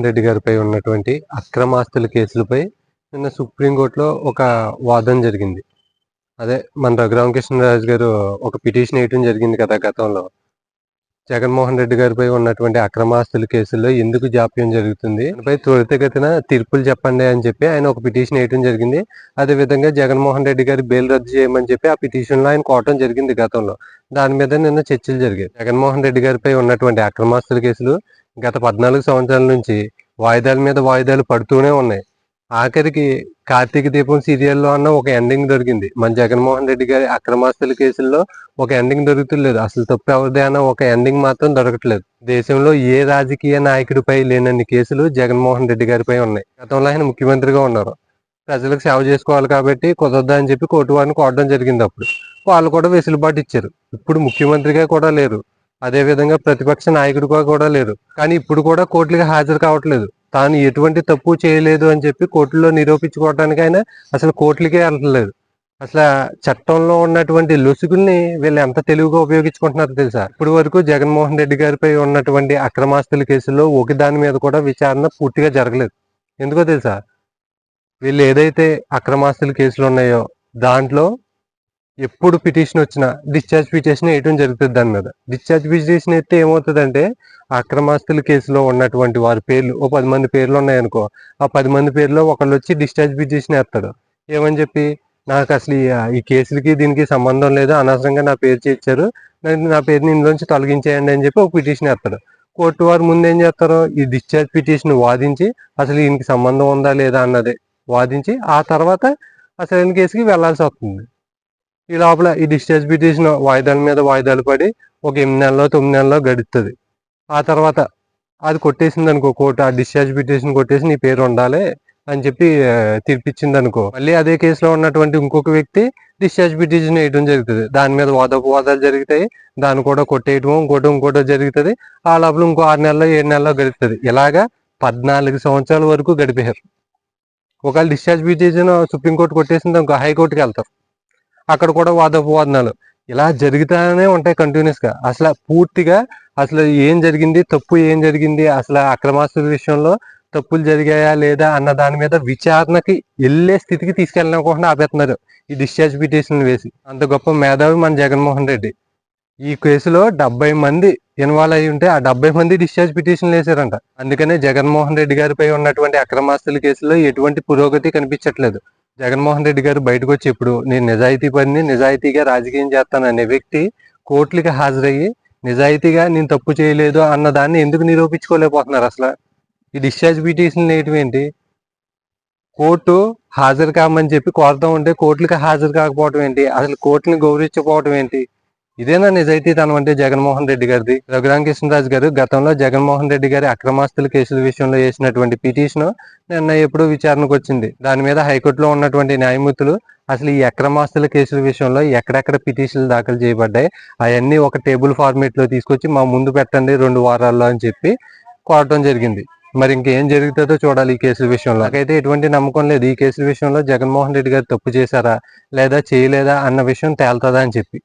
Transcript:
జగన్మోహన్ రెడ్డి గారిపై ఉన్నటువంటి అక్రమాస్తుల కేసులపై నిన్న సుప్రీంకోర్టులో ఒక వాదన జరిగింది. అదే మన రఘురామకృష్ణరాజు గారు ఒక పిటిషన్ వేయటం జరిగింది కదా గతంలో. జగన్మోహన్ రెడ్డి గారిపై ఉన్నటువంటి అక్రమాస్తుల కేసుల్లో ఎందుకు జాప్యం జరుగుతుంది? దానిపై త్వరితగతిన తీర్పులు చెప్పండి అని చెప్పి ఆయన ఒక పిటిషన్ వేయటం జరిగింది. అదే విధంగా జగన్మోహన్ రెడ్డి గారి బెయిల్ రద్దు చేయమని చెప్పి ఆ పిటిషన్లో ఆయన కోవటం జరిగింది గతంలో. దాని మీద నిన్న చర్చలు జరిగాయి. జగన్మోహన్ రెడ్డి గారిపై ఉన్నటువంటి అక్రమాస్తుల కేసులు గత పద్నాలుగు సంవత్సరాల నుంచి వాయిదాల మీద వాయిదాలు పడుతూనే ఉన్నాయి. ఆఖరికి కార్తీక దీపం సీరియల్లో అన్న ఒక ఎండింగ్ దొరికింది. మన జగన్మోహన్ రెడ్డి గారి అక్రమాస్తుల కేసుల్లో ఒక ఎండింగ్ దొరుకుతులేదు. అసలు తప్పు ఎవరిదే అన్న ఒక ఎండింగ్ మాత్రం దొరకట్లేదు. దేశంలో ఏ రాజకీయ నాయకుడిపై లేనన్ని కేసులు జగన్మోహన్ రెడ్డి గారిపై ఉన్నాయి. గతంలో ఆయన ముఖ్యమంత్రిగా ఉన్నారు. ప్రజలకు సేవ చేసుకోవాలి కాబట్టి కుదరదా అని చెప్పి కోర్టు వారిని కోరడం జరిగింది అప్పుడు. వాళ్ళు కూడా వెసులుబాటు ఇచ్చారు. ఇప్పుడు ముఖ్యమంత్రిగా కూడా లేరు. అదే విధంగా ప్రతిపక్ష నాయకుడిగా కూడా లేరు. కానీ ఇప్పుడు కూడా కోర్టులకు హాజరు కావట్లేదు. తాను ఎటువంటి తప్పు చేయలేదు అని చెప్పి కోర్టులో నిరూపించుకోవడానికి ఆయన అసలు కోర్టులకే వెళ్ళట్లేదు. అసలు చట్టంలో ఉన్నటువంటి లొసుగుల్ని వీళ్ళు ఎంత తెలివిగా ఉపయోగించుకుంటున్నారో తెలుసా? ఇప్పుడు వరకు జగన్మోహన్ రెడ్డి గారిపై ఉన్నటువంటి అక్రమాస్తుల కేసుల్లో ఒక దాని మీద కూడా విచారణ పూర్తిగా జరగలేదు. ఎందుకో తెలుసా? వీళ్ళు ఏదైతే అక్రమాస్తుల కేసులు ఉన్నాయో దాంట్లో ఎప్పుడు పిటిషన్ వచ్చినా డిశ్చార్జ్ పిటిషన్ వేయటం జరుగుతుంది దాని మీద డిశ్చార్జ్ పిటిషన్ అయితే ఏమవుతుందంటే అక్రమాస్తుల కేసులో ఉన్నటువంటి వారి పేర్లు ఓ పది మంది పేర్లు ఉన్నాయనుకో ఆ పది మంది పేర్లో ఒకళ్ళు వచ్చి డిశ్చార్జ్ పిటిషన్ వేస్తాడు ఏమని చెప్పి? నాకు అసలు ఈ- ఈ కేసులకి దీనికి సంబంధం లేదు అనవసరంగా నా పేరు చేర్చారు నా పేరుని ఇందులోంచి తొలగించేయండి అని చెప్పి ఒక పిటిషన్ వేస్తాడు కోర్టు వారు ముందు ఏం చేస్తారో? ఈ డిశ్చార్జ్ పిటిషన్ వాదించి అసలు ఈయనకి సంబంధం ఉందా లేదా అన్నది వాదించి ఆ తర్వాత అసలు కేసుకి వెళ్ళాల్సి వస్తుంది. ఈ లోపల ఈ డిశ్చార్జ్ పిటిషన్ వాయిదాల మీద వాయిదాలు పడి ఒక ఎనిమిది నెలలో తొమ్మిది నెలలో గడుస్తుంది ఆ తర్వాత అది కొట్టేసింది అనుకో కోర్టు ఆ డిశ్చార్జ్ పిటిషన్ కొట్టేసి నీ పేరు ఉండాలి అని చెప్పి తీర్పిచ్చింది అనుకో మళ్ళీ అదే కేసులో ఉన్నటువంటి ఇంకొక వ్యక్తి డిశ్చార్జ్ పిటిషన్ వేయడం జరుగుతుంది. దాని మీద వాదోపవాదాలు జరుగుతాయి. దాన్ని కూడా కొట్టేయటం ఇంకోటి ఇంకోటో జరుగుతుంది. ఆ లోపల ఇంకో ఆరు నెలలో ఏడు నెలలో గడుస్తుంది ఇలాగా పద్నాలుగు సంవత్సరాల వరకు గడిపారు ఒకవేళ డిశ్చార్జ్ పిటిషన్ సుప్రీంకోర్టు కొట్టేసింది ఇంకో హైకోర్టుకి వెళ్తారు అక్కడ కూడా వాదోపవాదనాలు. ఇలా జరుగుతూనే ఉంటాయి కంటిన్యూస్గా అసలు పూర్తిగా అసలు ఏం జరిగింది తప్పు ఏం జరిగింది అసలు అక్రమాస్తుల విషయంలో తప్పులు జరిగాయా లేదా అన్న దాని మీద విచారణకి వెళ్ళే స్థితికి తీసుకెళ్ళకుండా ఆపేస్తున్నారు ఈ డిశ్చార్జ్ పిటిషన్ వేసి. అంత గొప్ప మేధావి మన జగన్మోహన్ రెడ్డి. ఈ కేసులో డెబ్బై మంది ఇన్వాల్వ్ అయి ఉంటే ఆ డెబ్బై మంది డిశ్చార్జ్ పిటిషన్లు వేశారంట. అందుకనే జగన్మోహన్ రెడ్డి గారిపై ఉన్నటువంటి అక్రమాస్తుల కేసులో ఎటువంటి పురోగతి కనిపించట్లేదు. జగన్మోహన్ రెడ్డి గారు బయటకు వచ్చి ఇప్పుడు నేను నిజాయితీ పని నిజాయితీగా రాజకీయం చేస్తాను అనే వ్యక్తి కోర్టులకి హాజరయ్యి నిజాయితీగా నేను తప్పు చేయలేదు అన్న దాన్ని ఎందుకు నిరూపించుకోలేకపోతున్నారు అసలు? ఈ డిశ్చార్జ్ పిటిషన్ వేయటం ఏంటి? కోర్టు హాజరు కామని చెప్పి కోరుతా ఉంటే కోర్టులకి హాజరు కాకపోవడం ఏంటి? అసలు కోర్టుని గౌరవించకపోవటం ఏంటి? ఇదేనా నిజాయితీ తనం అంటే జగన్మోహన్ రెడ్డి గారిది? రఘురామకృష్ణరాజు గారు గతంలో జగన్మోహన్ రెడ్డి గారి అక్రమాస్తుల కేసుల విషయంలో వేసినటువంటి పిటిషన్ నిన్న ఎప్పుడో విచారణకు వచ్చింది. దాని మీద హైకోర్టులో ఉన్నటువంటి న్యాయమూర్తులు అసలు ఈ అక్రమాస్తుల కేసుల విషయంలో ఎక్కడెక్కడ పిటిషన్లు దాఖలు చేయబడ్డాయి అవన్నీ ఒక టేబుల్ ఫార్మేట్లో తీసుకొచ్చి మా ముందు పెట్టండి రెండు వారాల్లో అని చెప్పి కోరటం జరిగింది. మరి ఇంకేం జరుగుతుందో చూడాలి ఈ కేసుల విషయంలో. నాకైతే ఎటువంటి నమ్మకం లేదు. ఈ కేసుల విషయంలో జగన్మోహన్ రెడ్డి గారు తప్పు చేశారా లేదా చేయలేదా అన్న విషయం తేలుతుందా అని చెప్పి.